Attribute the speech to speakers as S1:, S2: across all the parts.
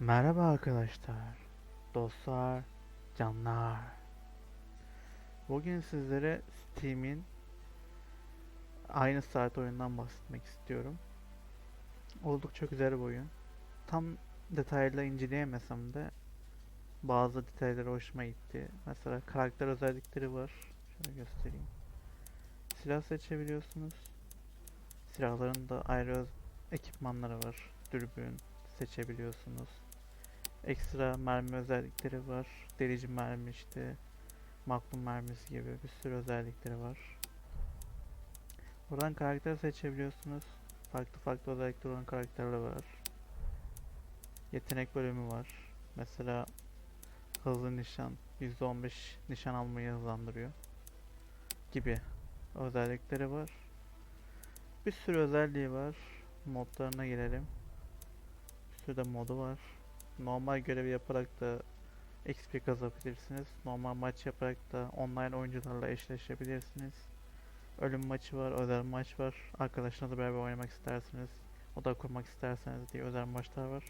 S1: Merhaba arkadaşlar, dostlar, canlar. Bugün sizlere Steam'in aynı saat oyundan bahsetmek istiyorum. Oldukça güzel bir oyun. Tam detaylı inceleyemesem de bazı detayları hoşuma gitti. Mesela karakter özellikleri var. Şöyle göstereyim. Silah seçebiliyorsunuz. Silahların da ayrı ekipmanları var. Dürbün seçebiliyorsunuz. Ekstra mermi özellikleri var. Delici mermi işte. Magnum mermisi gibi bir sürü özellikleri var. Buradan karakter seçebiliyorsunuz. Farklı farklı özellikleri olan karakterler var. Yetenek bölümü var. Mesela hızlı nişan %15 nişan almayı hızlandırıyor gibi özellikleri var. Bir sürü özelliği var. Modlarına gelelim. Bir sürü de modu var. Normal görevi yaparak da XP kazanabilirsiniz. Normal maç yaparak da online oyuncularla eşleşebilirsiniz. Ölüm maçı var, özel maç var. Arkadaşlarınızla beraber oynamak isterseniz, oda kurmak isterseniz diye özel maçlar var.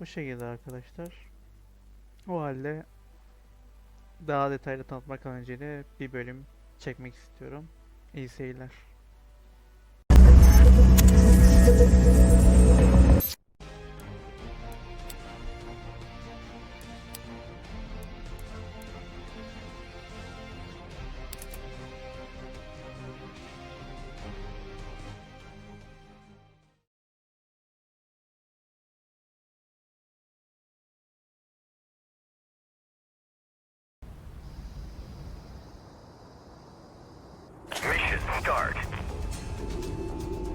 S1: Bu şekilde arkadaşlar. O halde daha detaylı tanıtmak amacıyla bir bölüm çekmek istiyorum. İyi seyirler.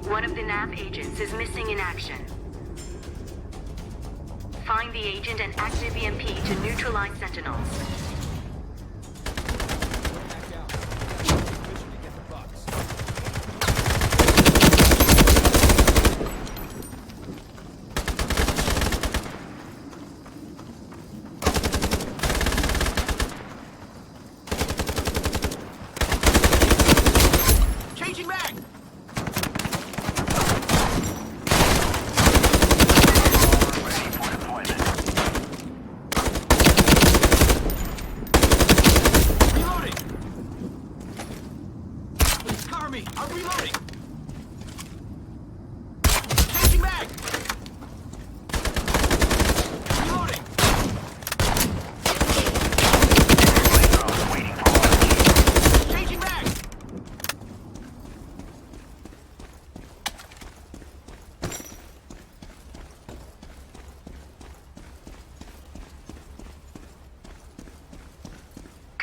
S2: One of the NAV agents is missing in action. Find the agent and active EMP to neutralize sentinels.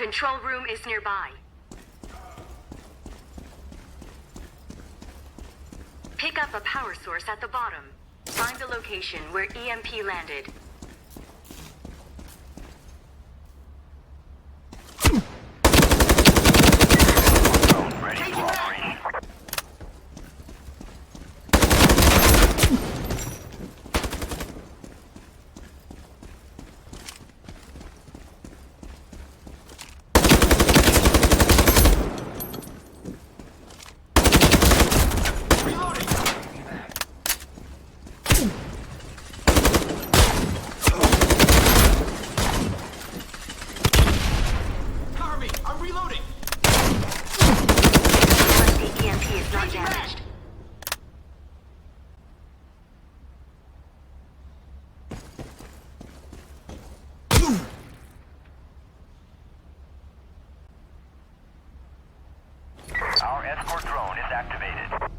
S2: Control room is nearby. Pick up a power source at the bottom. Find the location where EMP landed.
S3: Escort drone is activated.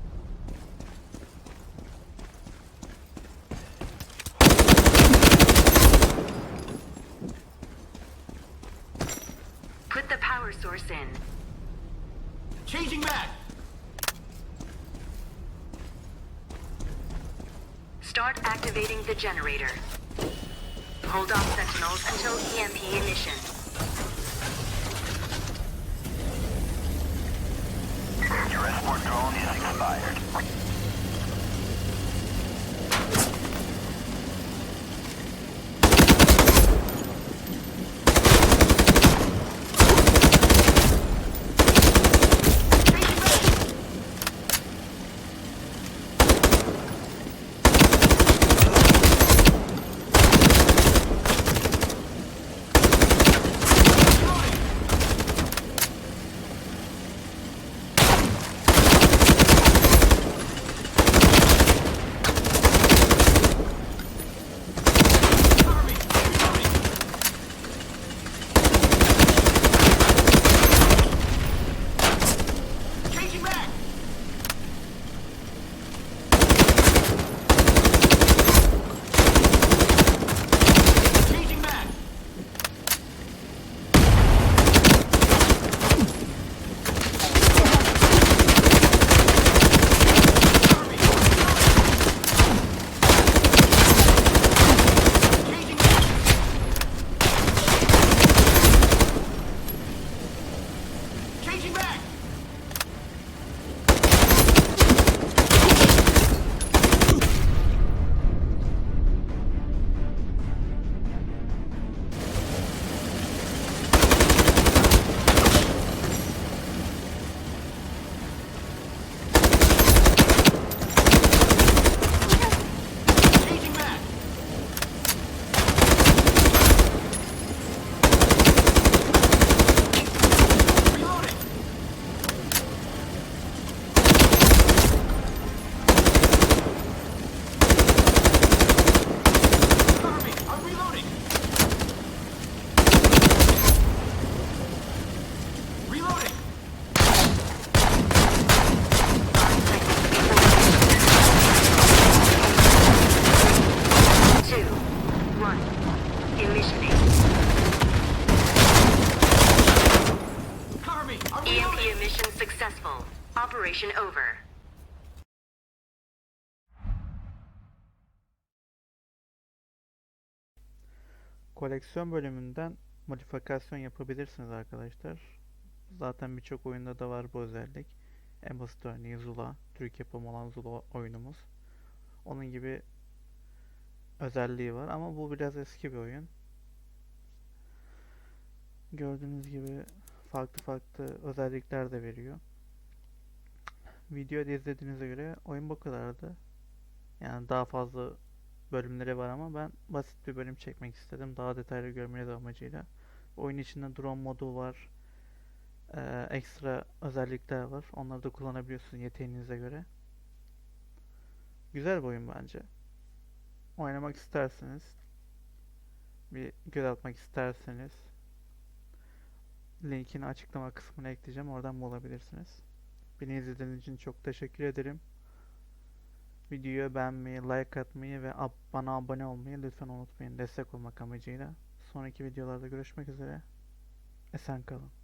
S2: Put the power source in.
S3: Changing mag.
S2: Start activating the generator. Hold off sentinels until EMP emission.
S3: Your escort drone is expired.
S1: Koleksiyon bölümünden modifikasyon yapabilirsiniz arkadaşlar. Zaten birçok oyunda da var bu özellik. En basit örneği Zula. Türk yapımı olan Zula oyunumuz. Onun gibi özelliği var ama bu biraz eski bir oyun. Gördüğünüz gibi farklı farklı özellikler de veriyor. Videoda izlediğinize göre oyun bu kadardı. Yani daha fazla bölümleri var ama ben basit bir bölüm çekmek istedim. Daha detaylı görmeniz amacıyla. Oyun içinde drone modu var. Ee, ekstra özellikler var. Onları da kullanabiliyorsunuz yeteneğinize göre. Güzel bir oyun bence. Oynamak isterseniz bir göz atmak isterseniz linkini açıklama kısmına ekleyeceğim. Oradan bulabilirsiniz. Beni izlediğiniz için çok teşekkür ederim. Videoyu beğenmeyi, like atmayı ve ab- bana abone olmayı lütfen unutmayın. Destek olmak amacıyla. Sonraki videolarda görüşmek üzere. Esen kalın.